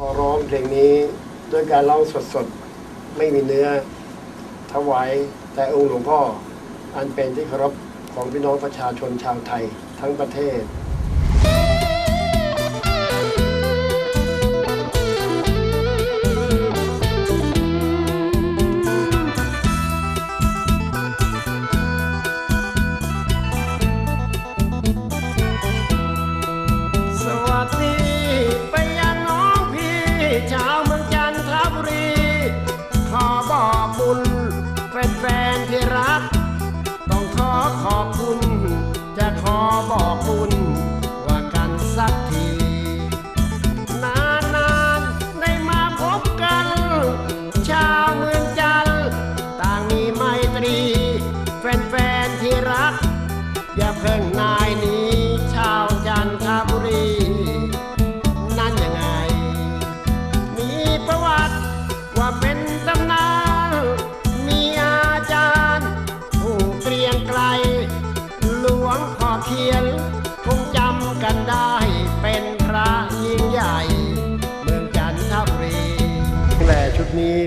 ขอร้องเพลงนี้ด้วยการร้องสดๆ ไม่มีเนื้อถวายแต่องค์หลวงพ่อ อันเป็นที่เคารพของพี่น้องประชาชนชาวไทยทั้งประเทศ ที่รัก ต้องขอขอบคุณ จะขอบอกคุณ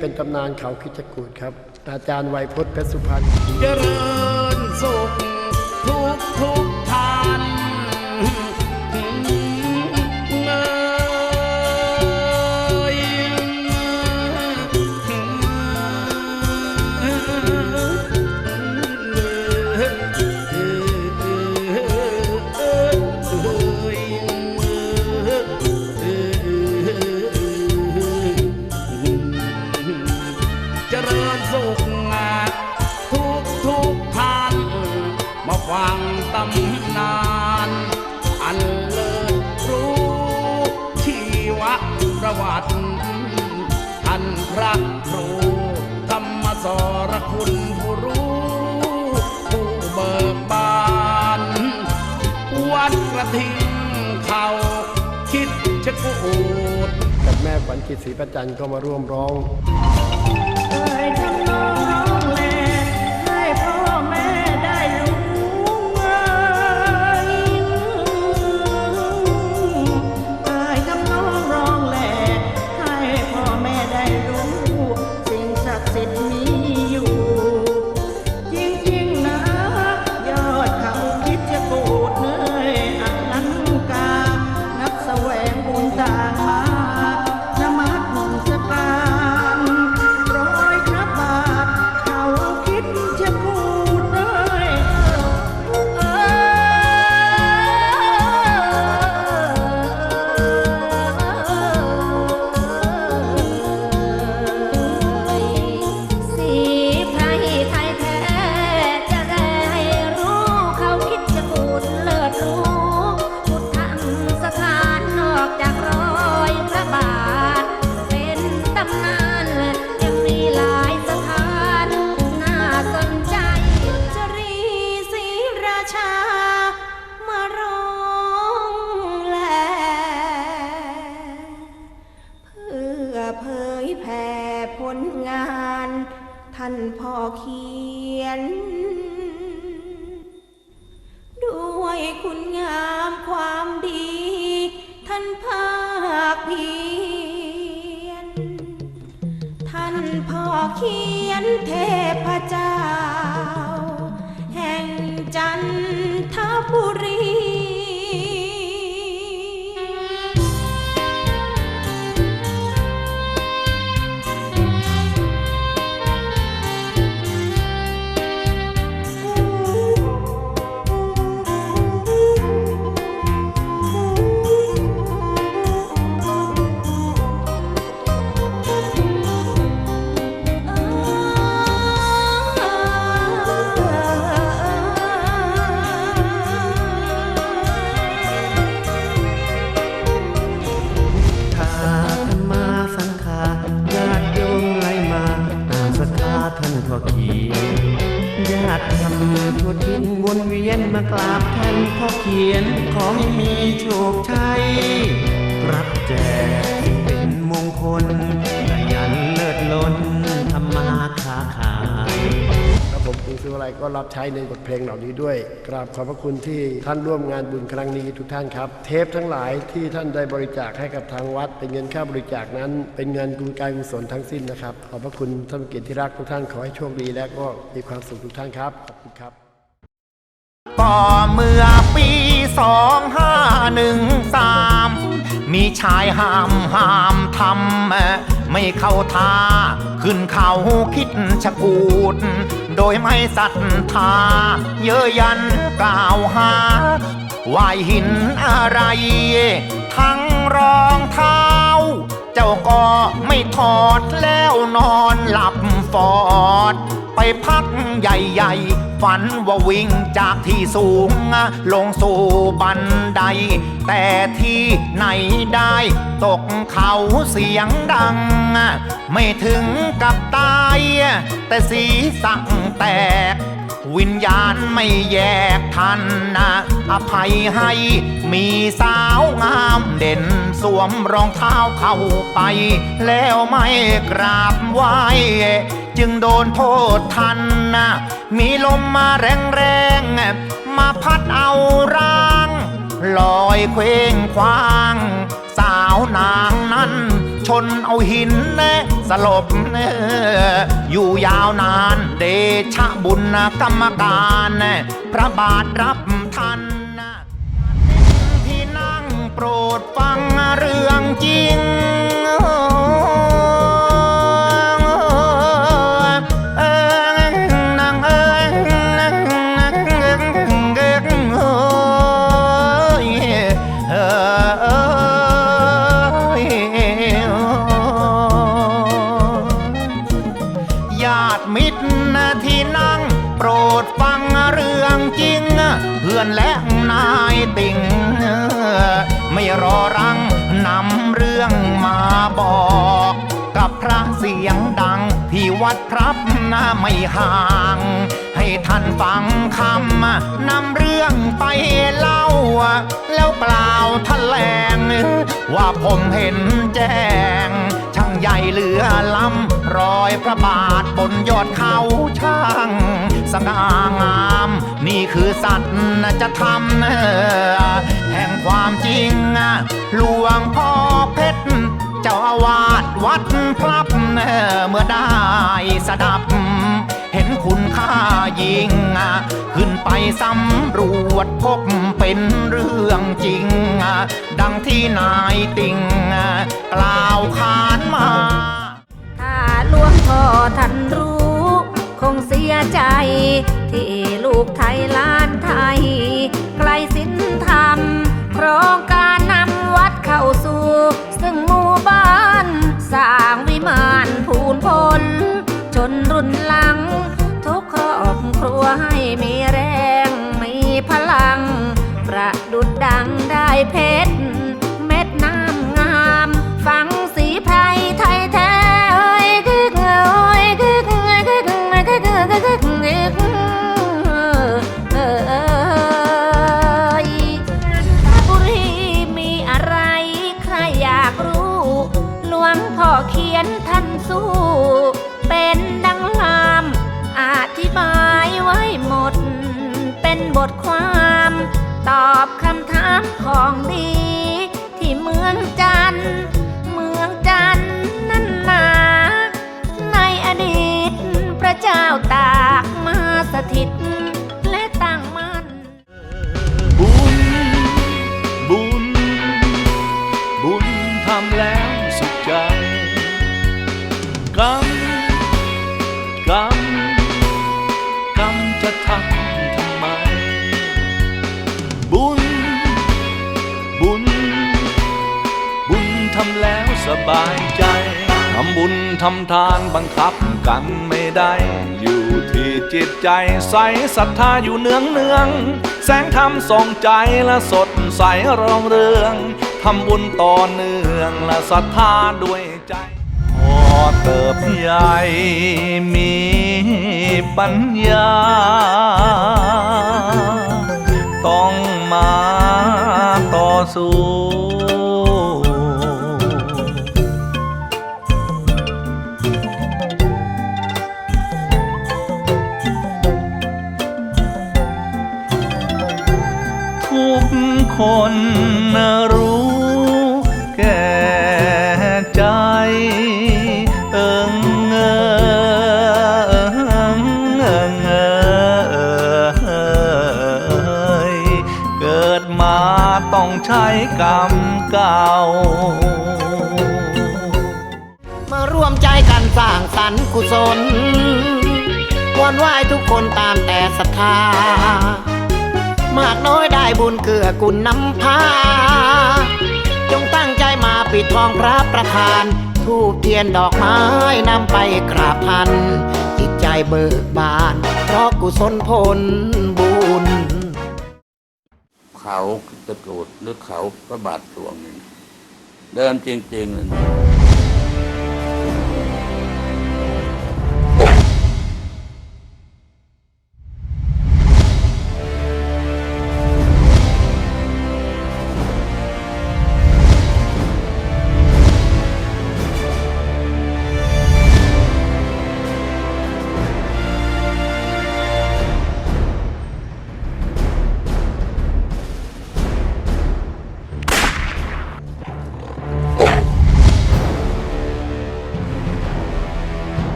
เป็นตำนานเขาคิดจกูดครับ อาจารย์ไวยพจน์เพชรสุพรรณเจริญสุขทุกทุก ประวัติท่านพระครูธรรมสรคุณผู้รู้ผู้เบิกบาน วัดกระทิงเขาคิดจะกูดกับแม่ขวัญคิดศรีประจันทร์ก็มาร่วมร้อง เอ่ยทำนองานพ่อเขียน ด้วยคุณงามความดี ท่านภาคเพียรท่านพ่อเขียนเทพเจ้า แห่งจันทบุรี รุงศรีวลัยก็รับใช้ในบทเพลงเหล่านี้ด้วย กราบขอบพระคุณที่ท่านร่วมงานบุญครั้งนี้ทุกท่านครับ เทปทั้งหลายที่ท่านได้บริจาคให้กับทางวัด เป็นเงินค่าบริจาคนั้น เป็นเงินกุลการกุศลทั้งสิ้นนะครับ ขอบพระคุณท่านเกียรติที่รักทุกท่านขอให้โชคดีและก็มีความสุขทุกท่านครับขอบคุณครับก็เมื่อปีสองห้าหนึ่งสามมีชายห้ามห้ามทำ ไม่เข้าท่า ขึ้นเขาคิดชะกูด โดยไม่ศรัทธา เยอะยันกล่าวหาว่าหินอะไร ทั้งรองเท้า จ้าก็ไม่ถอดแล้วนอนหลับฟอด ไปพักใหญ่ๆ ฝันว่าวิ่งจากที่สูง ลงสู่บันได แต่ที่ไหนได้ ตกเขาเสียงดัง ไม่ถึงกับตาย แต่สีสั่งแตก วิญญาณไม่แยกทันนะอภัยให้มีสาวงามเด่น สวมรองเท้าเข้าไป แล้วไม่กราบไหวจึงโดนโทษทันนะมีลมมาแรงๆ มาพัดเอาร่าง ลอยเคว้งคว้าง สาวนางนั้น ชนเอาหินแน่สลบเนออยู่ยาวนานเดชะบุญกรรมการพระบาทรับทันที่นั่งโปรดฟังเรื่องจริง บอก กับพระเสียงดัง ที่วัดพรับนาไม่ห่าง ให้ท่านฟังคำนำเรื่องไปเล่า แล้วกล่าวแถลง ว่าผมเห็นแจ้ง ช่างใหญ่เหลือล้ำรอยพระบาทบนยอดเขาช่างสง่างาม นี่คือสัตว์จะทำแห่งความจริงหลวงพ่อ มื่อได้สดับ เห็นคุณค่ายิ่ง ขึ้นไปสำรวจพบเป็นเรื่องจริง ดังที่นายติ่งกล่าวขานมาถ้าหลวงพ่อท่านรู้ คงเสียใจ ที่ลูกไทยล้านไทยไกลสิ จนรุ่นหลัง ทุกครอบครัวให้มีแรงมีพลัง ประดุดดังได้เพชร เม็ดน้ำงาม ฟังสีไพรไทยแท้เอ้ยกึกเอ้ยกึกเอ้ยกึกเอ้ยกึกเอ้ยกึกเอ้ยกึกเอ้ยบุรีมีอะไร ใครอยากรู้ หลวงพ่อเขียนท่าน บทความ ตอบคำถามของดี ที่เมืองจัน เมืองจันนั้นนา ในอดีตพระเจ้าตากมาสถิต บายใจ ทำบุญทำทานบังคับกันไม่ได้ อยู่ที่จิตใจใสศรัทธาอยู่เนืองเนือง แสงธรรมส่องใจและสดใสรองเรือง ทำบุญต่อเนื่องและศรัทธาด้วยใจพอเติบใหญ่มีปัญญา ต้องมาต่อสู้ กรรมเก่า มาร่วมใจกันสร้างสรรค์กุศลวอนไหว้ทุกคนตามแต่ศรัทธา มากน้อยได้บุญเกื้อกุลนำพา จงตั้งใจมาปิดทองพระประธาน ทูบเทียนดอกไม้นำไปกราบท่านจิตใจเบิกบาน เพราะกุศลผลบ เขาตะกรูดหรือเขาพระบาทหลวงนี่เดินจริงๆเลย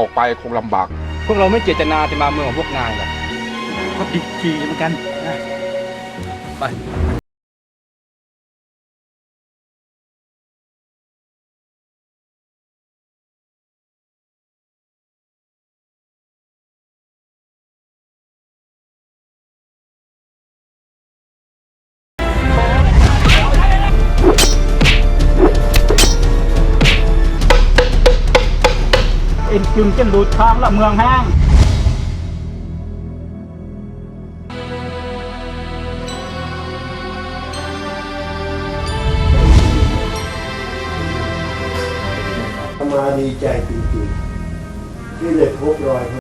ออกไปคงลำบาก พวกเราไม่เจตนาจะมาเมืองของพวกนายหรอกก็ดีทีเหมือนกันไป เอ็นจึงจนดูดทางละเมืองแห้งมาดีใจจริงๆ ที่ได้พบรอย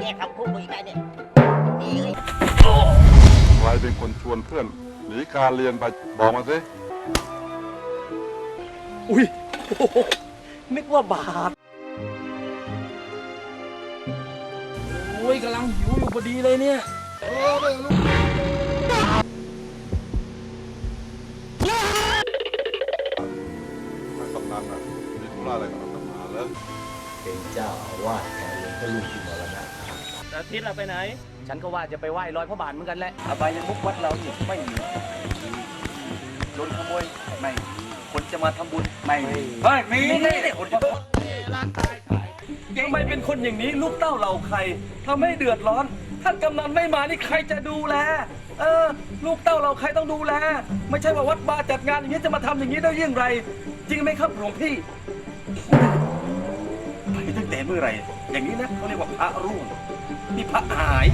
แยกคำพูดกูอีกไงเนี่ยนี่เลยใครเป็นคนชวนเพื่อนหนีการเรียนไปบอกมาสินึกว่าบาป กำลังหิวอยู่พอดีเลยเนี่ยนักกำนันน่ะมีธุระอะไรกับนักกำนันแล้วเป็นเจ้าอาวาสของหลวงพ่อลูกที่มรณะอาทิตย์เราไปไหน ฉันก็ว่าจะไปไหว้รอยพระบาทเหมือนกันแหละอบายมุกวัดเราเนี่ยไม่มีโดนขโมยไม่มีคนจะมาทำบุญไม่มีเฮ้ยมีนี่คนจะ ทำไมเป็นคนอย่างนี้ลูกเต้าเราใครทำให้เดือดร้อน ท่านกำนันไม่มานี่ใครจะดูแล เออ ลูกเต้าเราใครต้องดูแล ไม่ใช่ว่าวัดบาจัดงานอย่างนี้จะมาทำอย่างนี้ได้ยังไร จริงไหมครับหลวงพี่ ไปตั้งแต่เมื่อไหร่ อย่างนี้นะเขาเรียกว่าพระร่วงนี่พระหาย